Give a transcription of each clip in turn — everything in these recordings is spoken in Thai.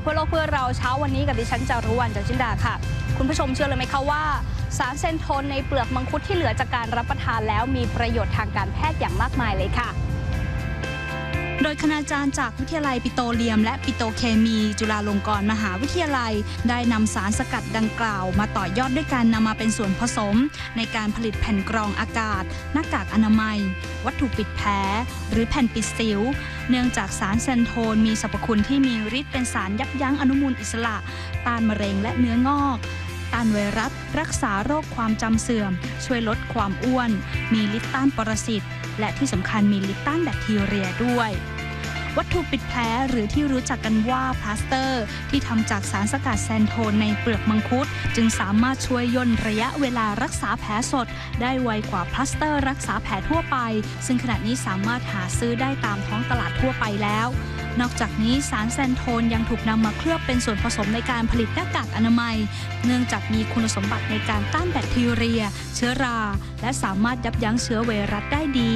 เพื่อเราวันนี้กับดิฉันจารุวรรณจันจินดาค่ะ คุณผู้ชมเชื่อเลยไหมคะว่า สารเซนโทนในเปลือกมังคุดที่เหลือจากการรับประทานแล้วมีประโยชน์ทางการแพทย์อย่างมากมายเลยค่ะ โดยคณาจารย์จากวิทยาลัยปิโตเลียม และปิโตเคมี จุฬาลงกรณ์มหาวิทยาลัย ได้นำสารสกัดดังกล่าว มาต่อยอดด้วยการนำมาเป็นส่วนผสม ในการผลิตแผ่นกรองอากาศ หน้ากากอนามัย วัตถุปิดแผลหรือแผ่นปิดสิว เนื่องจากสารเซนโทนมีสรรพคุณที่มีฤทธิ์เป็นสารยับยั้งอนุมูลอิสระต้านมะเร็งและเนื้องอก ต้านไวรัส รักษาโรคความจำเสื่อม ช่วยลดความอ้วน มีฤทธิ์ต้านปรสิต และที่สำคัญมีฤทธิ์ต้านแบคทีเรียด้วยวัตถุปิดแผลหรือที่รู้จักกันว่าพลาสเตอร์ ที่ทำจากสารสกัดแซนโทนในเปลือกมังคุด จึงสามารถช่วยย่นระยะเวลารักษาแผลสด ได้ไวกว่าพลาสเตอร์รักษาแผลทั่วไป ซึ่งขณะนี้สามารถหาซื้อได้ตามท้องตลาดทั่วไปแล้ว นอกจากนี้สารแซนโทนยังถูกนำมาเคลือบเป็นส่วนผสมในการผลิตหน้ากากอนามัย เนื่องจากมีคุณสมบัติในการต้านแบคทีเรีย เชื้อรา และสามารถยับยั้งเชื้อไวรัสได้ดี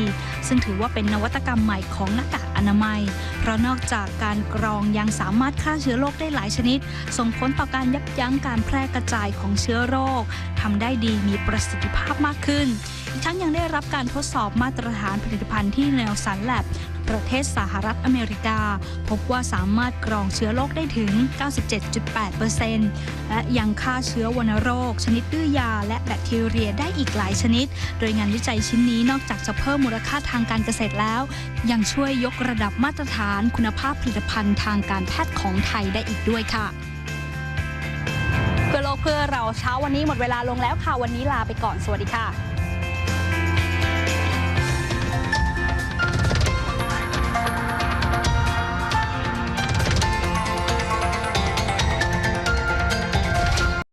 ซึ่งถือว่าเป็นนวัตกรรมใหม่ของหน้ากากอนามัย เพราะนอกจากการกรองยังสามารถฆ่าเชื้อโรคได้หลายชนิด ส่งผลต่อการยับยั้งการแพร่กระจายของเชื้อโรคทำได้ดีมีประสิทธิภาพมากขึ้น อีกทั้งยังได้รับการทดสอบมาตรฐานผลิตภัณฑ์ที่แนวสันแลบประเทศสหรัฐอเมริกา พบว่าสามารถกรองเชื้อโรคได้ถึง 97.8%และยังฆ่าเชื้อวัณโรค ชนิดดื้อยา และแบคทีเรียได้อีกหลายชนิด โดยงานวิจัยชิ้นนี้นอกจากจะเพิ่มมูลค่าทางการเกษตรแล้ว ยังช่วยยกระดับมาตรฐาานคุณภาพผลิตภัณฑ์ทางการแพทย์ของไทยได้อีกด้วยค่ะ เพื่อโลกเพื่อเราเช้าวันนี้หมดเวลาลงแล้วค่ะวันนี้ลาไปก่อนสวัสดีค่ะ